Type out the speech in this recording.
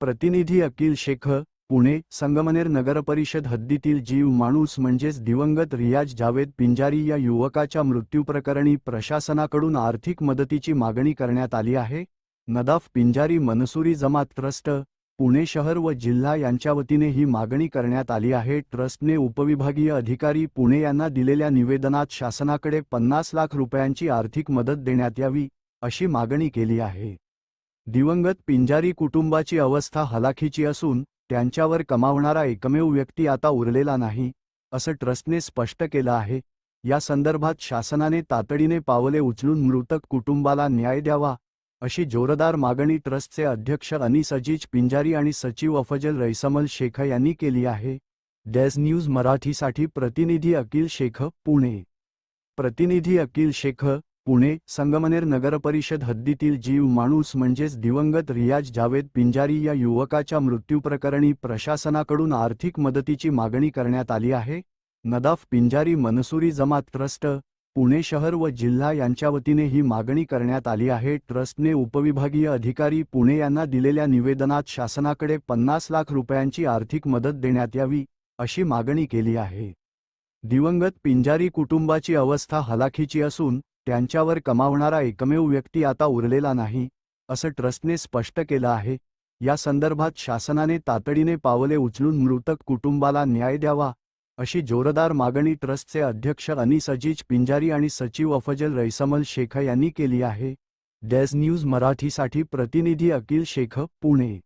प्रतिनिधी अकिल शेख पुणे संगमनेर नगरपरिषद हद्दीतील जीव माणूस म्हणजेच दिवंगत रियाज जावेद पिंजारी या युवकाच्या मृत्यूप्रकरणी प्रशासनाकडून आर्थिक मदतीची मागणी करण्यात आली आहे. नदाफ पिंजारी मनसुरी जमात ट्रस्ट पुणे शहर व जिल्हा यांच्या वतीने ही मागणी करण्यात आली आहे. ट्रस्टने उपविभागीय अधिकारी पुणे यांना दिलेल्या निवेदनात शासनाकडे पन्नास लाख रुपयांची आर्थिक मदत देण्यात यावी अशी मागणी केली आहे. दिवंगत पिंजारी कुटुंबाची अवस्था हलाखीची असून त्यांच्यावर कमावणारा एकमेव व्यक्ती आता उरलेला नाही असं ट्रस्टने स्पष्ट केलं आहे. या संदर्भात शासनाने तातडीने पावले उचलून मृतक कुटुंबाला न्याय द्यावा अशी जोरदार मागणी ट्रस्टचे अध्यक्ष अनिस अजीज पिंजारी आणि सचिव अफजल रैसमल शेख यांनी केली आहे. डेज न्यूज मराठीसाठी प्रतिनिधी अकिल शेख पुणे. प्रतिनिधी अकिल शेख पुणे संगमनेर नगरपरिषद हद्दीतील जीव माणूस म्हणजेच दिवंगत रियाज जावेद पिंजारी या युवकाच्या मृत्यूप्रकरणी प्रशासनाकडून आर्थिक मदतीची मागणी करण्यात आली आहे. नदाफ पिंजारी मनसुरी जमात ट्रस्ट पुणे शहर व जिल्हा यांच्या वतीने ही मागणी करण्यात आली आहे. ट्रस्टने उपविभागीय अधिकारी पुणे यांना दिलेल्या निवेदनात शासनाकडे पन्नास लाख रुपयांची आर्थिक मदत देण्यात यावी अशी मागणी केली आहे. दिवंगत पिंजारी कुटुंबाची अवस्था हलाखीची असून त्यांच्यावर कमावणारा एकमेव व्यक्ती आता उरलेला नाही असं ट्रस्टने स्पष्ट केलं आहे. या संदर्भात शासनाने तातडीने पावले उचलून मृतक कुटुंबाला न्याय द्यावा अशी जोरदार मागणी ट्रस्टचे अध्यक्ष अनिस अजीज पिंजारी आणि सचिव अफजल रैसमल शेख यांनी केली आहे. डेज न्यूज मराठीसाठी प्रतिनिधी अकिल शेख पुणे.